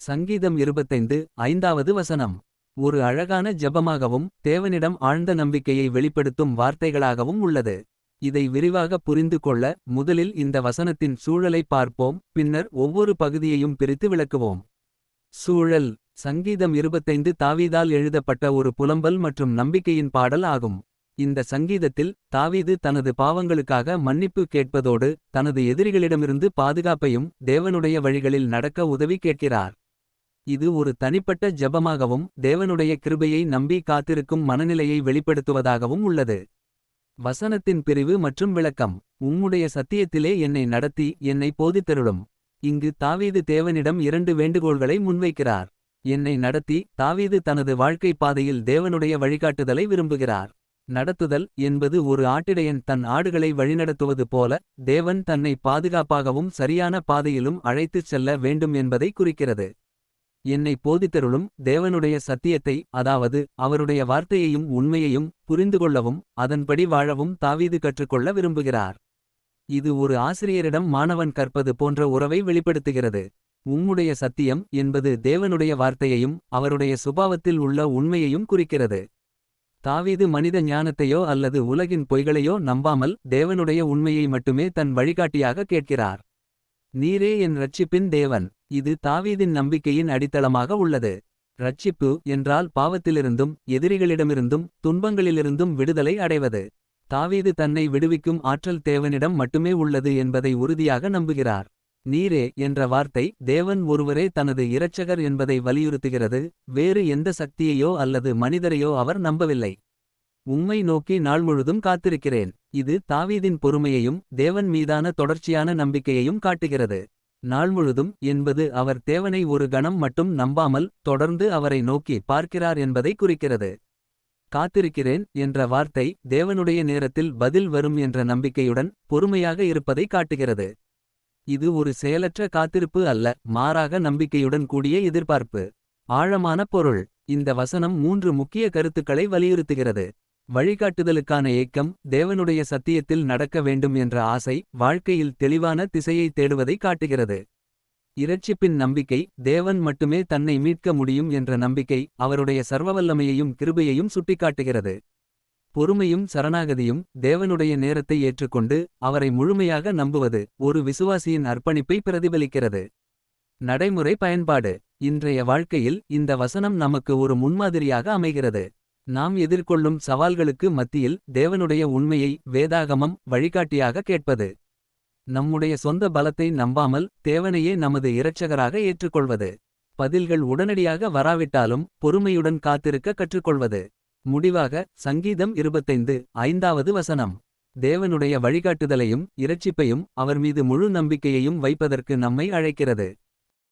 சங்கீதம் இருபத்தைந்து ஐந்தாவது வசனம். ஒரு அழகான ஜெபமாகவும் தேவனிடம் ஆழ்ந்த நம்பிக்கையை வெளிப்படுத்தும் வார்த்தைகளாகவும் உள்ளது. இதை விரிவாக புரிந்து கொள்ள முதலில் இந்த வசனத்தின் சூழலை பார்ப்போம் பின்னர் ஒவ்வொரு பகுதியையும் பிரித்து விளக்குவோம். சூழல் சங்கீதம் இருபத்தைந்து தாவீதால் எழுதப்பட்ட ஒரு புலம்பல் மற்றும் நம்பிக்கையின் பாடல் ஆகும். இந்த சங்கீதத்தில் தாவீது தனது பாவங்களுக்காக மன்னிப்பு கேட்பதோடு தனது எதிரிகளிடமிருந்து பாதுகாப்பையும் தேவனுடைய வழிகளில் நடக்க உதவி கேட்கிறார். இது ஒரு தனிப்பட்ட ஜெபமாகவும் தேவனுடைய கிருபையை நம்பி காத்திருக்கும் மனநிலையை வெளிப்படுத்துவதாகவும் உள்ளது. வசனத்தின் பிரிவு மற்றும் விளக்கம் உம்முடைய சத்தியத்திலே என்னை நடத்தி என்னை போதித்தருளும். இங்கு தாவீது தேவனிடம் இரண்டு வேண்டுகோள்களை முன்வைக்கிறார். என்னை நடத்தி தாவீது தனது வாழ்க்கை பாதையில் தேவனுடைய வழிகாட்டுதலை விரும்புகிறார். நடத்துதல் என்பது ஒரு ஆட்டிடையன் தன் ஆடுகளை வழிநடத்துவது போல தேவன் தன்னை பாதுகாப்பாகவும் சரியான பாதையிலும் அழைத்துச் செல்ல வேண்டும் என்பதை குறிக்கிறது. என்னை போதித்தருளும் தேவனுடைய சத்தியத்தை அதாவது அவருடைய வார்த்தையையும் உண்மையையும் புரிந்துகொள்ளவும் அதன்படி வாழவும் தாவீது கற்றுக்கொள்ள விரும்புகிறார். இது ஒரு ஆசிரியரிடம் மாணவன் கற்பது போன்ற உறவை வெளிப்படுத்துகிறது. உம்முடைய சத்தியம் என்பது தேவனுடைய வார்த்தையையும் அவருடைய சுபாவத்தில் உள்ள உண்மையையும் குறிக்கிறது. தாவீது மனித ஞானத்தையோ அல்லது உலகின் பொய்களையோ நம்பாமல் தேவனுடைய உண்மையை மட்டுமே தன் வழிகாட்டியாக கேட்கிறார். நீரே என் ரட்சிப்பின் தேவன் இது தாவீதின் நம்பிக்கையின் அடித்தளமாக உள்ளது. ரட்சிப்பு என்றால் பாவத்திலிருந்தும் எதிரிகளிடமிருந்தும் துன்பங்களிலிருந்தும் விடுதலை அடைவது. தாவீது தன்னை விடுவிக்கும் ஆற்றல் தேவனிடம் மட்டுமே உள்ளது என்பதை உறுதியாக நம்புகிறார். நீரே என்ற வார்த்தை தேவன் ஒருவரே தனது இரட்சகர் என்பதை வலியுறுத்துகிறது வேறு எந்த சக்தியையோ அல்லது மனிதரையோ அவர் நம்பவில்லை. உம்மை நோக்கி நாள் முழுதும் காத்திருக்கிறேன் இது தாவீதின் பொறுமையையும் தேவன் மீதான தொடர்ச்சியான நம்பிக்கையையும் காட்டுகிறது. நாள் முழுதும் என்பது அவர் தேவனை ஒரு கணம் மட்டும் நம்பாமல் தொடர்ந்து அவரை நோக்கி பார்க்கிறார் என்பதை குறிக்கிறது. காத்திருக்கிறேன் என்ற வார்த்தை தேவனுடைய நேரத்தில் பதில் வரும் என்ற நம்பிக்கையுடன் பொறுமையாக இருப்பதை காட்டுகிறது. இது ஒரு செயலற்ற காத்திருப்பு அல்ல மாறாக நம்பிக்கையுடன் கூடிய எதிர்பார்ப்பு. ஆழமான பொருள் இந்த வசனம் மூன்று முக்கிய கருத்துக்களை வலியுறுத்துகிறது. வழிகாட்டுதலுக்கான ஏக்கம் தேவனுடைய சத்தியத்தில் நடக்க வேண்டும் என்ற ஆசை வாழ்க்கையில் தெளிவான திசையை தேடுவதை காட்டுகிறது. இரட்சிப்பின் நம்பிக்கை தேவன் மட்டுமே தன்னை மீட்க முடியும் என்ற நம்பிக்கை அவருடைய சர்வவல்லமையையும் கிருபையையும் சுட்டிக்காட்டுகிறது. பொறுமையும் சரணாகதியும் தேவனுடைய நேரத்தை ஏற்றுக்கொண்டு அவரை முழுமையாக நம்புவது ஒரு விசுவாசியின் அர்ப்பணிப்பை பிரதிபலிக்கிறது. நடைமுறை பயன்பாடு இன்றைய வாழ்க்கையில் இந்த வசனம் நமக்கு ஒரு முன்மாதிரியாக அமைகிறது. நாம் எதிர்கொள்ளும் சவால்களுக்கு மத்தியில் தேவனுடைய உண்மையை வேதாகமம் வழிகாட்டியாக கேட்பது. நம்முடைய சொந்த பலத்தை நம்பாமல் தேவனையே நமது இரட்சகராக ஏற்றுக்கொள்வது. பதில்கள் உடனடியாக வராவிட்டாலும் பொறுமையுடன் காத்திருக்க கற்றுக்கொள்வது. முடிவாக சங்கீதம் இருபத்தைந்து ஐந்தாவது வசனம். தேவனுடைய வழிகாட்டுதலையும் இரட்சிப்பையும் அவர் மீது முழு நம்பிக்கையையும் வைப்பதற்கு நம்மை அழைக்கிறது.